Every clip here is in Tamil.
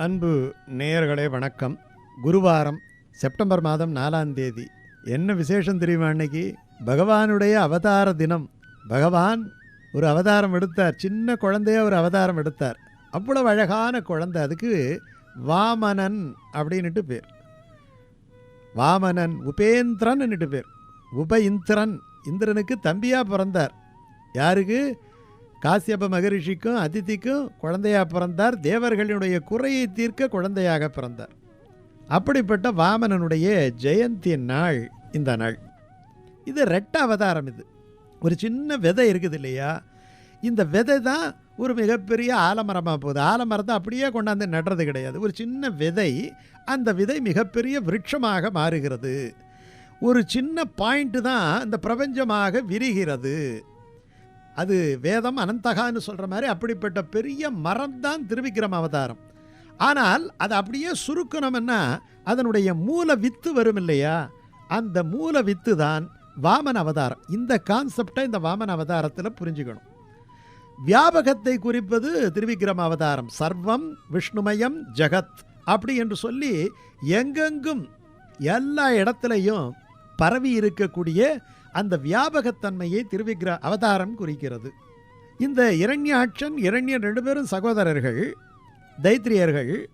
அன்பு நேயர்களே வணக்கம். குருவாரம் செப்டம்பர் மாதம் நாலாம் தேதி. என்ன விசேஷம் தெரியுமா அன்னைக்கு? பகவானுடைய அவதார தினம். பகவான் ஒரு அவதாரம் எடுத்தார். சின்ன குழந்தைய ஒரு அவதாரம் எடுத்தார். அவ்வளவு அழகான குழந்தை. அதுக்கு வாமனன் அப்படின்னுட்டு பேர். வாமனன் உபேந்திரன்னுட்டு பேர். உப இந்திரன். இந்திரனுக்கு தம்பியாக பிறந்தார். யாருக்கு? காசியப மகரிஷிக்கும் அதிதிக்கும் குழந்தையாக பிறந்தார். தேவர்களுடைய குறையை தீர்க்க குழந்தையாக பிறந்தார். அப்படிப்பட்ட வாமனனுடைய ஜெயந்தி நாள் இந்த நாள். இது ரெட்ட அவதாரம் இது. ஒரு சின்ன விதை இருக்குது இல்லையா? இந்த விதை தான் ஒரு மிகப்பெரிய ஆலமரமாக போகுது. ஆலமரத்தை அப்படியே கொண்டாந்து நடுறது கிடையாது. ஒரு சின்ன விதை அந்த விதை மிகப்பெரிய விருட்சமாக மாறுகிறது. ஒரு சின்ன பாயிண்ட்டு தான் இந்த பிரபஞ்சமாக விரிகிறது. அது வேதம் அனந்தகான்னு சொல்கிற மாதிரி அப்படிப்பட்ட பெரிய மரம் தான் திருவிக்கிரம அவதாரம். ஆனால் அது அப்படியே சுருக்கணும்னா அதனுடைய மூல வித்து வரும் இல்லையா? அந்த மூல வித்து தான் வாமன் அவதாரம். இந்த கான்செப்டை இந்த வாமன் அவதாரத்தில் புரிஞ்சுக்கணும். வியாபகத்தை குறிப்பது திருவிக்ரம அவதாரம். சர்வம் விஷ்ணுமயம் ஜெகத் அப்படி என்று சொல்லி எங்கெங்கும் எல்லா இடத்துலையும் பரவி இருக்கக்கூடிய அந்த வியாபகத்தன்மையை திருவிக்கிர அவதாரம் குறிக்கிறது. இந்த இரண்யாட்சன் இரண்யன் ரெண்டு பேரும் சகோதரர்கள் தைத்திரியர்கள்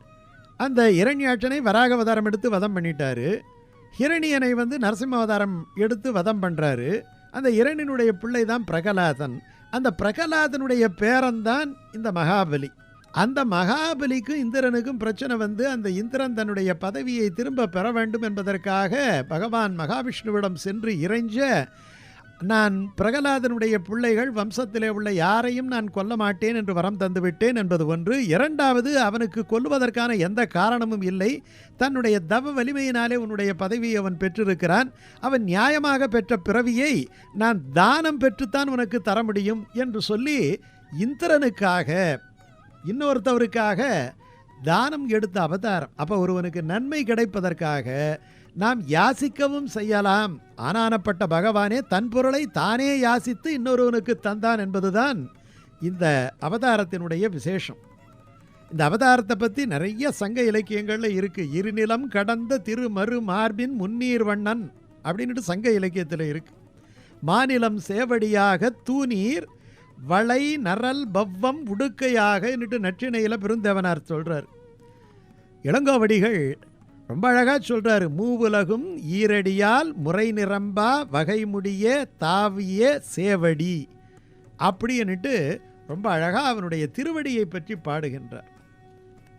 அந்த இரண்யாட்சனை வராக அவதாரம் எடுத்து வதம் பண்ணிட்டாரு. ஹிரணியனை வந்து நரசிம்ம அவதாரம் எடுத்து வதம் பண்ணுறாரு அந்த இரணியனுடைய பிள்ளை தான் பிரகலாதன். அந்த பிரகலாதனுடைய பேரன்தான் இந்த மகாபலி. அந்த மகாபலிக்கும் இந்திரனுக்கும் பிரச்சனை வந்து அந்த இந்திரன் தன்னுடைய பதவியை திரும்ப பெற வேண்டும் என்பதற்காக பகவான் மகாவிஷ்ணுவிடம் சென்று இறைஞ்ச நான் பிரகலாதனுடைய பிள்ளைகள் வம்சத்திலே உள்ள யாரையும் நான் கொல்ல மாட்டேன் என்று வரம் தந்துவிட்டேன் என்பது ஒன்று. இரண்டாவது அவனுக்கு கொல்லுவதற்கான எந்த காரணமும் இல்லை. தன்னுடைய தவ வலிமையினாலே உன்னுடைய பதவியை அவன் பெற்றிருக்கிறான். அவன் நியாயமாக பெற்ற பிறவியை நான் தானம் பெற்றுத்தான் உனக்கு தர முடியும் என்று சொல்லி இந்திரனுக்காக இன்னொருத்தவருக்காக தானம் எடுத்த அவதாரம். அப்போ ஒருவனுக்கு நன்மை கிடைப்பதற்காக நாம் யாசிக்கவும் செய்யலாம். ஆனானப்பட்ட பகவானே தன் பொருளை தானே யாசித்து இன்னொருவனுக்கு தந்தான் என்பதுதான் இந்த அவதாரத்தினுடைய விசேஷம். இந்த அவதாரத்தை பற்றி நிறைய சங்க இலக்கியங்களில் இருக்குது இருநிலம் கடந்த திருமறு மார்பின் முன்னீர் வண்ணன் அப்படின்ட்டு சங்க இலக்கியத்தில் இருக்குது மாநிலம் சேவடியாக தூநீர் வளை நரல் பவ்வம் உடுக்கையாக என்னட்டு நற்றிணையில் பெருந்தேவனார் சொல்கிறார் இளங்கோவடிகள் ரொம்ப அழகாக சொல்கிறாரு மூவுலகும் ஈரடியால் முறை நிரம்பா வகை முடிய தாவிய சேவடி அப்படின்னுட்டு ரொம்ப அழகாக அவனுடைய திருவடியை பற்றி பாடுகின்றார்.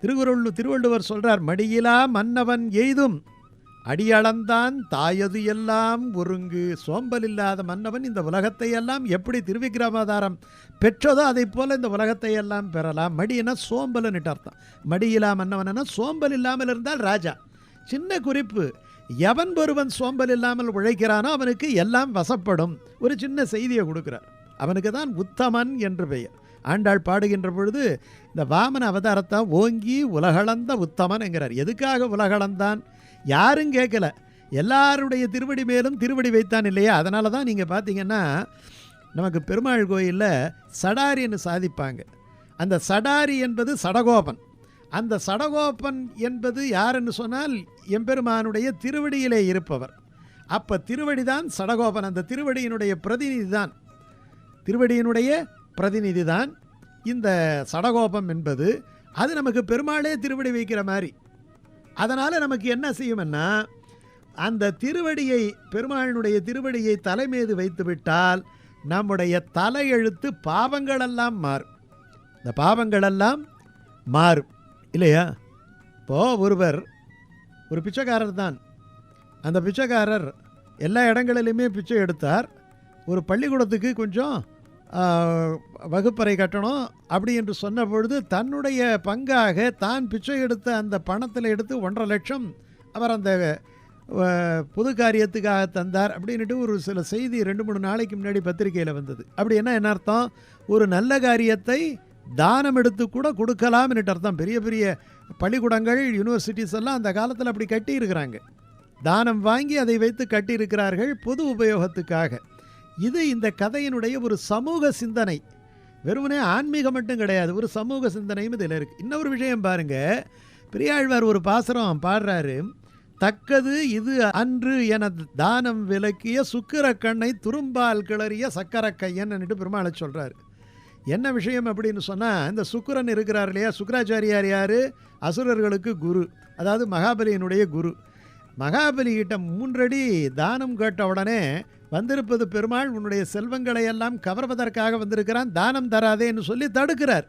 திருக்குறள் திருவள்ளுவர் சொல்கிறார் மடியிலா மன்னவன் எய்தும் அடியளந்தான் தாயது எல்லாம் ஒருங்கு சோம்பல் இல்லாத மன்னவன் இந்த உலகத்தை எல்லாம் எப்படி திருவிக்கிரமாதாரம் பெற்றதோ அதை போல் இந்த உலகத்தை எல்லாம் பெறலாம். மடினா சோம்பல்னுட்டு அர்த்தம். மடியிலா மன்னவனா? சோம்பல் இல்லாமல் இருந்தால் ராஜா. சின்ன குறிப்பு எவன் ஒருவன் சோம்பல் இல்லாமல் உழைக்கிறானோ அவனுக்கு எல்லாம் வசப்படும். ஒரு சின்ன செய்தியை கொடுக்குறார். அவனுக்கு தான் உத்தமன் என்று பெயர். ஆண்டாள் பாடுகின்ற பொழுது இந்த வாமன அவதாரத்தை ஓங்கி உலகளந்த உத்தமன் என்கிறார். எதுக்காக உலகளந்தான்? யாரும் கேட்கல. எல்லாருடைய திருவடி மேலும் திருவடி வைத்தான் இல்லையா? அதனால தான் நீங்கள் பார்த்தீங்கன்னா நமக்கு பெருமாள் கோயிலில் சடாரின்னு சாதிப்பாங்க. அந்த சடாரி என்பது சடகோபன். அந்த சடகோபன் என்பது யாருன்னு சொன்னால் எம்பெருமானுடைய திருவடியிலே இருப்பவர். அப்போ திருவடி தான் சடகோபன். அந்த திருவடியினுடைய பிரதிநிதி தான் திருவடியினுடைய பிரதிநிதி தான் இந்த சடகோபம் என்பது. அது நமக்கு பெருமாளே திருவடி வைக்கிற மாதிரி. அதனால் நமக்கு என்ன செய்யும்னா அந்த திருவடியை பெருமாளினுடைய திருவடியை தலைமீது வைத்து விட்டால் நம்முடைய தலையெழுத்து பாவங்களெல்லாம் மாறும். இந்த பாவங்களெல்லாம் மாறும். இல்லையா? இப்போது ஒருவர் ஒரு பிச்சைக்காரர் தான். அந்த பிச்சைக்காரர் எல்லா இடங்களிலுமே பிச்சை எடுத்தார். ஒரு பள்ளிக்கூடத்துக்கு கொஞ்சம் வகுப்பறை கட்டணும் அப்படி என்று சொன்ன பொழுது தன்னுடைய பங்காக தான் பிச்சை எடுத்த அந்த பணத்தில் எடுத்து ஒன்றரை லட்சம் அவர் அந்த புது காரியத்துக்காக தந்தார் அப்படின்னுட்டு ஒரு சில செய்தி ரெண்டு மூணு நாளைக்கு முன்னாடி பத்திரிக்கையில் வந்தது. அப்படி என்ன என்ன அர்த்தம்? ஒரு நல்ல காரியத்தை தானம் எடுத்து கூட கொடுக்கலாம்னுட்டு அர்த்தம். பெரிய பெரிய பள்ளிக்கூடங்கள் யூனிவர்சிட்டிஸ் எல்லாம் அந்த காலத்தில் அப்படி கட்டி இருக்கிறாங்க தானம் வாங்கி அதை வைத்து கட்டியிருக்கிறார்கள் பொது உபயோகத்துக்காக. இது இந்த கதையினுடைய ஒரு சமூக சிந்தனை. வெறுமனே ஆன்மீகம் மட்டும் கிடையாது ஒரு சமூக சிந்தனையும் இதில் இருக்குது இன்னொரு விஷயம் பாருங்கள் பெரியாழ்வார் ஒரு பாசுரம் பாடுறாரு. தக்கது இது அன்று என தானம் விலக்கிய சுக்கிர கண்ணை துரும்பால் கிளறிய சக்கரக்கையன்னுட்டு பெருமாளை சொல்கிறார் என்ன விஷயம் அப்படின்னு சொன்னால் இந்த சுக்கிரன் இருக்கிறார் இல்லையா? சுக்கராச்சாரியார் யார்? அசுரர்களுக்கு குரு அதாவது மகாபலியினுடைய குரு. மகாபலிகிட்ட மூன்றடி தானம் கேட்ட உடனே வந்திருப்பது பெருமாள் உன்னுடைய செல்வங்களை எல்லாம் கவர்வதற்காக வந்திருக்கிறான் தானம் தராதேன்னு சொல்லி தடுக்கிறார்.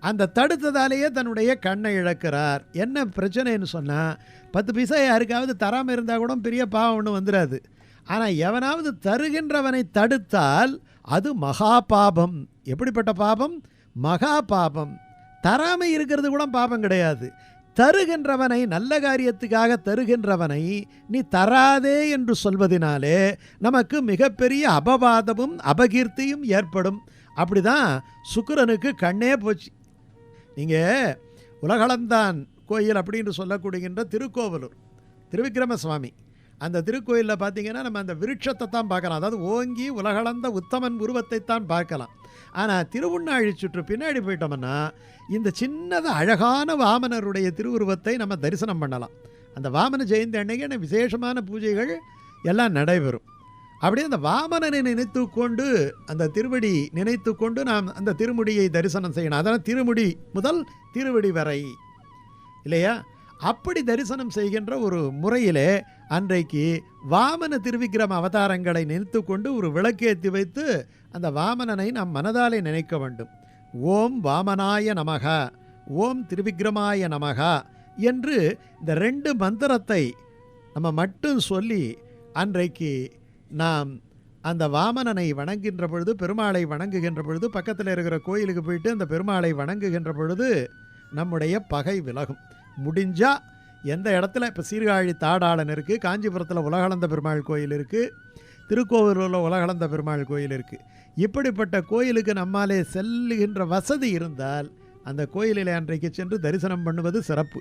அந்த தடுத்ததாலேயே தன்னுடைய கண்ணை இழக்கிறார். என்ன பிரச்சனைன்னு சொன்னால் பத்து பைசா யாருக்காவது தராமல் இருந்தால் கூட பெரிய பாவம் ஒன்று வந்துடாது ஆனால் எவனாவது தருகின்றவனை தடுத்தால் அது மகா பாபம். எப்படிப்பட்ட பாபம்? மகா பாபம். தராமல் இருக்கிறது கூட பாபம் கிடையாது. தருகின்றவனை நல்ல காரியத்துக்காக தருகின்றவனை நீ தராதே என்று சொல்வதினாலே நமக்கு மிகப்பெரிய அபவாதமும் அபகீர்த்தியும் ஏற்படும். அப்படிதான் சுக்கரனுக்கு கண்ணே போச்சு. நீங்கள் உலகளந்தான் கோயில் அப்படின்னு சொல்லக்கூடியன்ற திருக்கோவலூர் திருவிக்கிரம சுவாமி. அந்த திருக்கோயிலில் பார்த்தீங்கன்னா நம்ம அந்த விருட்சத்தை தான் பார்க்கலாம். அதாவது ஓங்கி உலகளந்த உத்தமன் உருவத்தை தான் பார்க்கலாம். ஆனால் திருவுண்ணாழி சுற்று பின்னாடி போயிட்டோம்னா இந்த சின்னது அழகான வாமனருடைய திருவுருவத்தை நம்ம தரிசனம் பண்ணலாம். அந்த வாமன ஜெயந்தி அன்னைக்கு விசேஷமான பூஜைகள் எல்லாம் நடைபெறும். அப்படியே அந்த வாமனனை நினைத்து கொண்டு அந்த திருவடி நினைத்து கொண்டு நாம் அந்த திருமுடியை தரிசனம் செய்யணும். அதான் திருமுடி முதல் திருவடி வரை. இல்லையா? அப்படி தரிசனம் செய்கின்ற ஒரு முறையிலே அன்றைக்கு வாமன திருவிக்கிரம அவதாரங்களை நினைத்து கொண்டு ஒரு விளக்கேற்றி வைத்து அந்த வாமனனை நாம் மனதாலே நினைக்க வேண்டும். ஓம் வாமனாய நமக ஓம் திருவிக்கிரமாய நமக என்று இந்த ரெண்டு மந்திரத்தை நம்ம மட்டும் சொல்லி அன்றைக்கு நாம் அந்த வாமனனை வணங்குகின்ற பொழுது பெருமாளை வணங்குகின்ற பொழுது பக்கத்தில் இருக்கிற கோயிலுக்கு போயிட்டு அந்த பெருமாளை வணங்குகின்ற பொழுது நம்முடைய பகை விலகும். முடிஞ்சால் எந்த இடத்துல இப்போ சீர்காழி தாடாளன் இருக்குது காஞ்சிபுரத்தில் உலகளந்த பெருமாள் கோயில் இருக்குது திருக்கோவிலூரில் உலகளந்த பெருமாள் கோயில் இருக்குது இப்படிப்பட்ட கோயிலுக்கு நம்மாலே செல்லுகின்ற வசதி இருந்தால் அந்த கோயிலில் அன்றைக்கு சென்று தரிசனம் பண்ணுவது சிறப்பு.